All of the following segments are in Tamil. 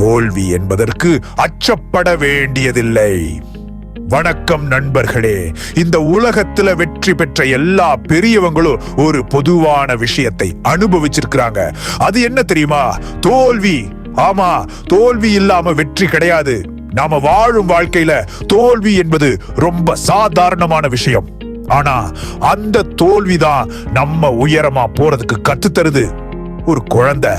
தோல்வி என்பதற்கு அச்சப்பட வேண்டியதில்லை. வணக்கம் நண்பர்களே இந்த உலகத்துல வெற்றி பெற்ற எல்லா பெரியவங்களும் ஒரு பொதுவான விஷயத்தை அனுபவிச்சிருக்கிறாங்க. அது என்ன தெரியுமா? தோல்வி. ஆமா தோல்வி இல்லாம வெற்றி கிடையாது. நாம வாழும் வாழ்க்கையில தோல்வி என்பது ரொம்ப சாதாரணமான விஷயம். ஆனா அந்த தோல்விதான் நம்ம உயரமா போறதுக்கு கத்து தருது ஒரு குழந்தை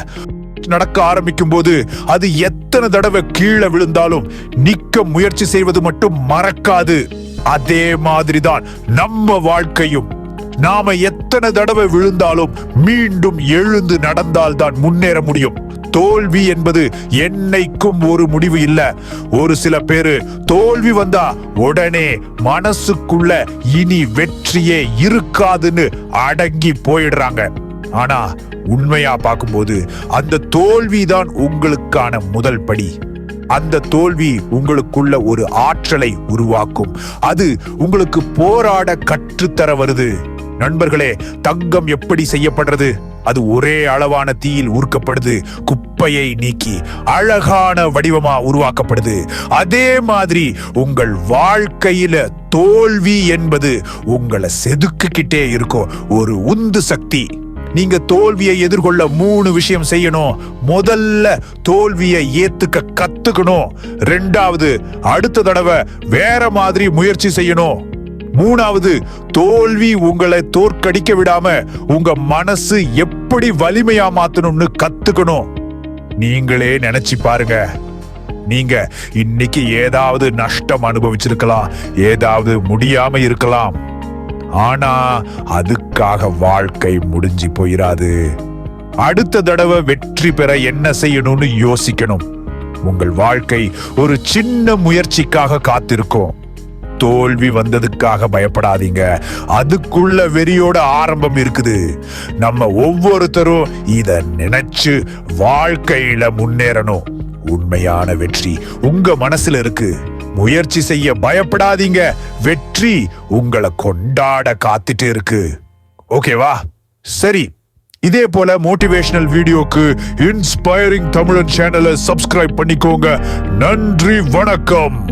நடக்க ஆரம்பிக்கும் போது அது எத்தனை தடவை கீழே விழுந்தாலும் நிக்க முயற்சி செய்வது மட்டும் மறக்காது. அதே மாதிரிதான் நம்ம வாழ்க்கையும். நாம எத்தனை தடவை விழுந்தாலும் மீண்டும் எழுந்து நடந்தால் தான் முன்னேற முடியும். தோல்வி என்பது என்னைக்கும் ஒரு முடிவு இல்ல. ஒரு சில பேரு தோல்வி வந்தா உடனே மனசுக்குள்ள இனி வெற்றியே இருக்காதுன்னு அடங்கி போயிடுறாங்க. ஆனா உண்மையா பார்க்கும்போது அந்த தோல்விதான் உங்களுக்கான முதல் படி. அந்த தோல்வி உங்களுக்குள்ள ஒரு ஆற்றலை உருவாக்கும். அது உங்களுக்கு போராட கற்றுத்தர வருது. நண்பர்களே தங்கம் எப்படி செய்யப்படுறது? அது ஒரே அளவான தீயில் ஊர்க்கப்படுது குப்பையை நீக்கி அழகான வடிவமா உருவாக்கப்படுது. அதே மாதிரி உங்கள் வாழ்க்கையில தோல்வி என்பது உங்களை செதுக்கிக்கிட்டே இருக்கும். ஒரு உந்து சக்தி. நீங்க தோல்வியை எதிர்கொள்ள மூணு விஷயம் செய்யணும். முதல்ல தோல்வியை ஏத்துக்க கத்துக்கணும். ரெண்டாவது அடுத்த தடவை வேற மாதிரி முயற்சி செய்யணும். மூணாவது தோல்வி உங்களை தோற்கடிக்க விடாம உங்க மனசு எப்படி வலிமையா மாத்தணும்னு கத்துக்கணும். நீங்களே நினைச்சு பாருங்க. நீங்க இன்னைக்கு ஏதாவது நஷ்டம் அனுபவிச்சிருக்கலாம். ஏதாவது முடியாம இருக்கலாம். ஆனா அதுக்காக வாழ்க்கை முடிஞ்சு போயிடாது அடுத்த தடவை வெற்றி பெற என்ன செய்யணும்னு யோசிக்கணும். உங்கள் வாழ்க்கை ஒரு சின்ன முயற்சிக்காக காத்திருக்கும். தோல்வி வந்ததுக்காக பயப்படாதீங்க. அதுக்குள்ள வெறியோட ஆரம்பம் இருக்குது. நம்ம ஒவ்வொருத்தரும் இத நினைச்சு வாழ்க்கையில முன்னேறணும். உண்மையான வெற்றி உங்க மனசுல இருக்கு. முயற்சி செய்ய பயப்படாதீங்க. வெற்றி உங்களை கொண்டாட காத்துட்டு இருக்கு. ஓகேவா சரி. இதே போல மோட்டிவேஷனல் வீடியோக்கு இன்ஸ்பைரிங் தமிழன் சேனலை சப்ஸ்கிரைப் பண்ணிக்கோங்க. நன்றி வணக்கம்.